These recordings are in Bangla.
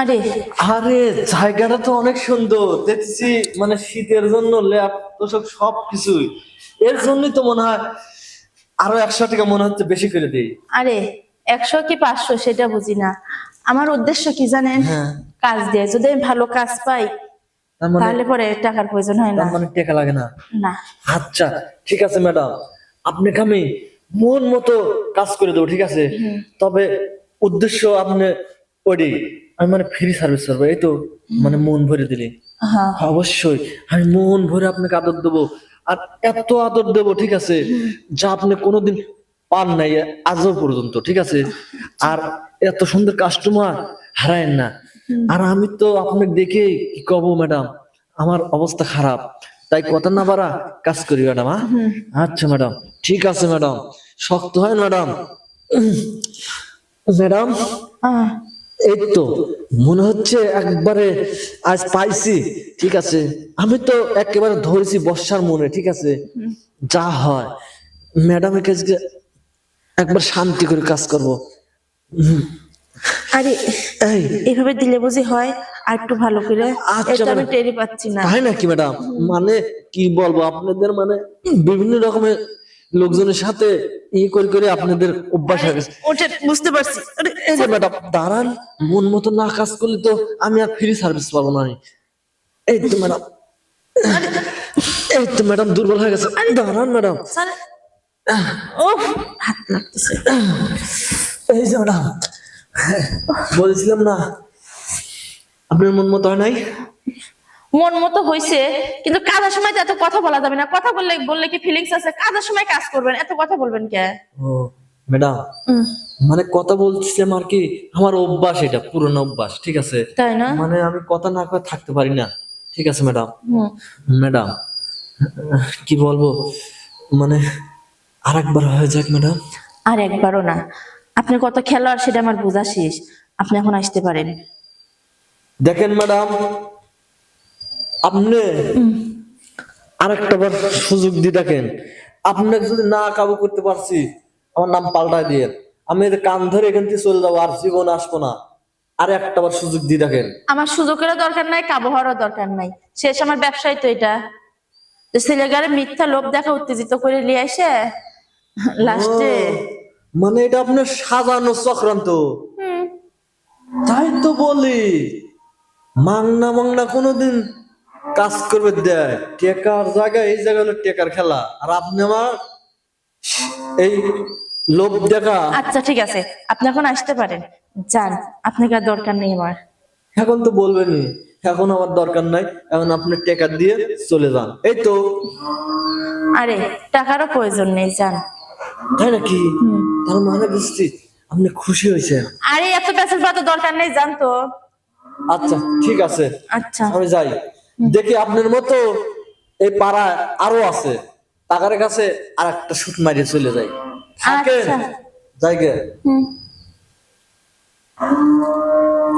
আরে। আরে জায়গাটা তো অনেক সুন্দর। দেখছি মানে শীতের জন্য ল্যাপ তোষক সব কিছুই এর জন্যই তো মনে হয় আরও একশো টাকা মনে হচ্ছে বেশি করে দিই। আরে একশো কি পাঁচশো সেটা বুঝি না। আমার উদ্দেশ্য কি জানেন? হ্যাঁ। কাজ দিয়ে। যদি আমি ভালো কাজ পাই মানে তাহলে পরে টাকার প্রয়োজন হয় না। মানে টাকা লাগে না? না। আচ্ছা ঠিক আছে ম্যাডাম। আপনাকে আমি মন মতো কাজ করে দেবো ঠিক আছে? তবে উদ্দেশ্য আপনি ওডি আমি মানে ফ্রি সার্ভিস করব এই তো মানে মন ভরে দিলি। হ্যাঁ। অবশ্যই আমি মন ভরে আপনাকে আদর দেবো। আর এত আদর দেবো ঠিক আছে? যা আপনি কোনোদিন পান নাই আজও পর্যন্ত ঠিক আছে? আর এত সুন্দর কাস্টমার হারায়েন না। আর আমি তো আপনাকে দেখে কি কব ম্যাডাম আমার অবস্থা খারাপ। তাই কথা না বাড়া কাজ করি ম্যাডাম আচ্ছা ম্যাডাম ঠিক আছে ম্যাডাম শক্ত হয় ম্যাডাম ম্যাডাম এই তো মনে হচ্ছে একবারে আজ পাইছি ঠিক আছে? আমি তো একেবারে ধরেছি বর্ষার মনে ঠিক আছে? যা হয়। ম্যাডামের কাছে একবার শান্তি করে কাজ করব। আরে এভাবে দিলে বুঝি হয়? আর একটু ভালো করে? আচ্ছা, আমি টেরি পাচ্ছি না। তাই নাকি ম্যাডাম? মানে কি বলব আপনাদের মানে বিভিন্ন রকমের লোকজনের সাথে ই করে করে আপনাদের অভ্যাস হয়ে গেছে। বুঝতে পারছি। এই যে ম্যাডাম দাঁড়ান মন মতো না কাজ করলে তো আমি আর ফ্রি সার্ভিস পাবো না। এই তো ম্যাডাম। এই তো ম্যাডাম দুর্বল হয়ে গেছে। দাঁড়ান ম্যাডাম। ও হাত লাগতেছে এই যে ম্যাডাম বলছিলাম না আপনার মন মতো হয় নাই? মন মতো হয়েছে কিন্তু কাজের সময় তো এত কথা বলা যাবে না। কথা বললে বললে কি ফিলিংস আছে? কাজের সময় কাজ করবেন এত কথা বলবেন কে? ও ম্যাডাম মানে কথা বলছিলাম আর কি আমার অভ্যাস এটা পুরনো অভ্যাস ঠিক আছে? তাই না? মানে আমি কথা না করে থাকতে পারি না ঠিক আছে ম্যাডাম? ম্যাডাম কি বলব মানে আরেকবার হয়ে যাক ম্যাডাম। আর একবারও না। আপনি কত খেলোয়াড় সেটা আমার বোঝা শেষ। আপনি এখন আসতে পারেন। দেখেন ম্যাডাম আপনি আরেকটা বার সুযোগ দিয়ে দেখেন। আপনাকে যদি না কাবু করতে পারছি আমার নাম পাল্টায় দিয়ে আমি এর কান ধরে এখান থেকে চলে যাব আর জীবন আসব না। আর একটা বার সুযোগ দিয়ে দেখেন। আমার সুযোগেরও দরকার নাই কাবু হওয়ারও দরকার নাই। শেষ আমার ব্যবসায় তো এটা। ছেলেগারে মিথ্যা লোভ দেখা উত্তেজিত করে নিয়ে আসে লাস্টে। মানে এটা আপনার সাজানো চক্রান্ত। তাই তো বলি। মাংনা মাংনা কোনোদিন কাজ করবে দেয় টেকার জায়গা এই জায়গা হলো টেকার খেলা। আর আপনি আমার এই লোভ দেখা। আচ্ছা ঠিক আছে। আপনি এখন আসতে পারেন। যান আপনাকে আর দরকার নেই আমার। এখন তো বলবেনই এখন আমার দরকার নাই। এখন আপনি টেকা দিয়ে চলে যান। এই তো। আরে টাকারও প্রয়োজন নেই যান। তাই নাকি? তার মানে বুঝছি আপনি খুশি হয়েছেন। আরে এত প্যাসেজ তো দরকার নেই জান তো। আচ্ছা ঠিক আছে। আচ্ছা। আমি যাই। দেখি আপনার মতো এই পাড়া আরও আছে। টাকার কাছে আর একটা শুট মারিয়ে চলে যায়। আচ্ছা। জায়গা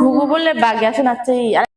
ঘুঘু বললে বাগে আছে আচ্ছা